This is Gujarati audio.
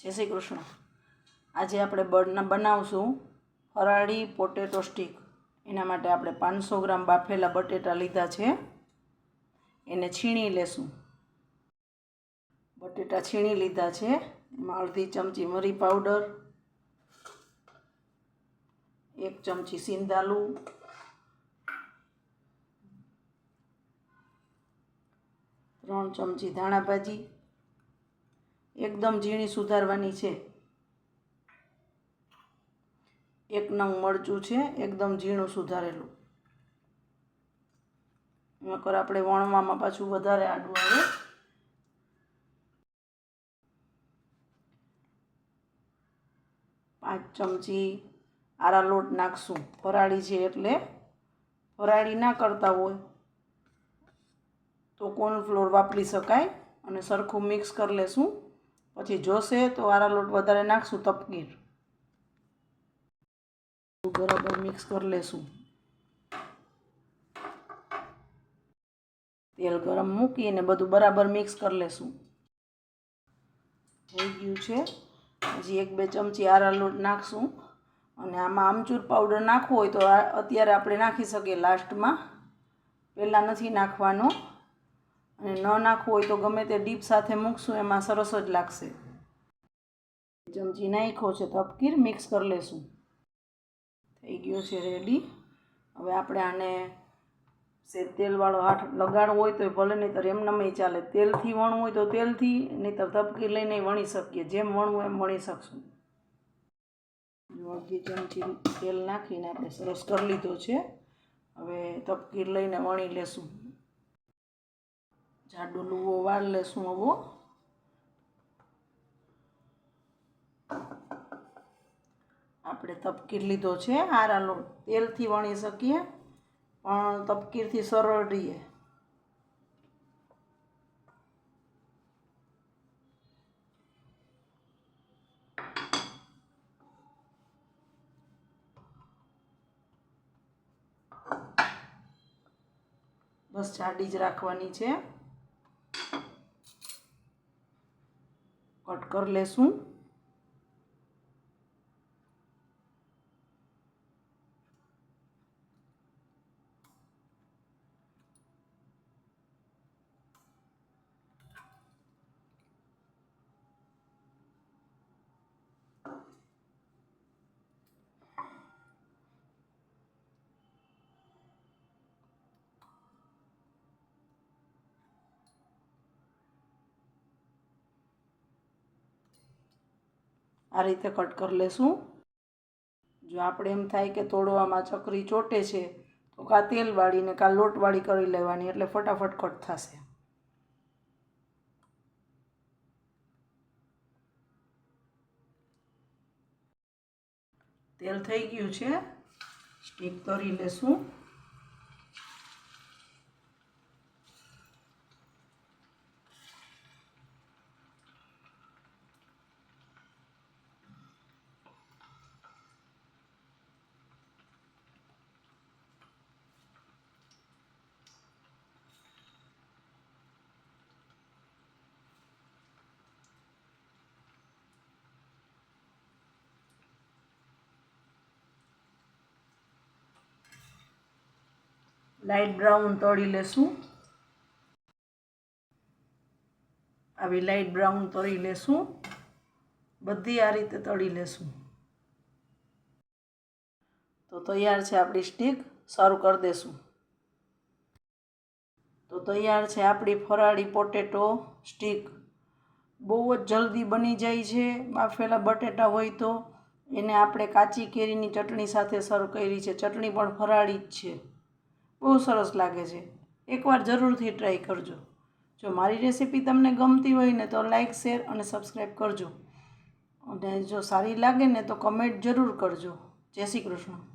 જય શ્રી કૃષ્ણ. આજે આપણે બનાવશું ફરાળી પોટેટો સ્ટીક. એના માટે આપણે પાંચસો ગ્રામ બાફેલા બટેટા લીધા છે. એને છીણી લેશું. બટેટા છીણી લીધા છે. એમાં અડધી ચમચી મરી પાવડર, એક ચમચી સિંધાલું, ત્રણ ચમચી ધાણા ભાજી એકદમ ઝીણી સુધારવાની છે. એક નંગ મરચું છે, એકદમ ઝીણું સુધારેલું. નકર આપણે વણવામાં પાછું વધારે આડું આવે. પાંચ ચમચી આરા લોટ નાખશું. ફરાળી છે એટલે ફરાળી ના કરતા હોય તો કોર્નફ્લોર વાપરી શકાય અને સરખું મિક્સ કરી લેશું. પછી જોશે તો આરા લોટ વધારે નાખશું તપકીર. બરાબર મિક્સ કરી લેશું. તેલ ગરમ મૂકીને બધું બરાબર મિક્સ કરી લેશું. થઈ ગયું છે. હજી એક બે ચમચી આરા લોટ નાખશું. અને આમાં આમચૂર પાવડર નાખવો હોય તો અત્યારે આપણે નાખી શકીએ. લાસ્ટમાં પહેલાં નથી નાખવાનો. અને ન નાખવું હોય તો ગમે તે ડીપ સાથે મૂકશું, એમાં સરસ જ લાગશે. ચમચી નાખ્યો છે તપકીર મિક્સ કરી લેશું. થઈ ગયો છે રેડી હવે આપણે આને સે તેલવાળો હાથ લગાડવો હોય તો ભલે, નહીંતર એમનામાં ચાલે. તેલથી વણવું હોય તો તેલથી, નહીંતર તપકીર લઈને વણી શકીએ. જેમ વણવું એમ વણી શકશું. અડધી ચમચી તેલ નાખીને આપણે સરસ કરી લીધો છે. હવે તપકીર લઈને વણી લેશું. જાડો લુવો વાળ લેશું હવે આપણે તપકીર લીધો છે આરા લોટ તેલથી વણી શકીએ, પણ તપકીરથી સરળ રહીએ બસ જાડી જ રાખવાની છે. કટ કરી લેશું. આ રીતે કટ કરી લેશું. જો આપણે એમ થાય કે તોડવામાં ચકરી ચોટે છે, તો કાં તેલ વાળીને કાં લોટવાળી કરી લેવાની, એટલે ફટાફટ કટ થશે. તેલ થઈ ગયું છે. સ્ટીક કરી લેશું. લાઇટ બ્રાઉન તળી લેશું. આવી લાઇટ બ્રાઉન તળી લેશું. બધી આ રીતે તળી લેશું. તો તૈયાર છે આપણી સ્ટીક. સર્વ કરી દેશું. તો તૈયાર છે આપણી ફરાળી પોટેટો સ્ટીક. બહુ જ જલ્દી બની જાય છે. બાફેલા બટેટા હોય તો. એને આપણે કાચી કેરીની ચટણી સાથે સર્વ કરી છે. ચટણી પણ ફરાળી જ છે. બહુ સરસ લાગે છે. એકવાર જરૂરથી ટ્રાય કરજો. જો મારી રેસીપી તમને ગમતી હોય ને તો લાઇક શેર અને સબસ્ક્રાઈબ કરજો. અને જો સારી લાગે ને તો કમેન્ટ જરૂર કરજો. જય શ્રી કૃષ્ણ.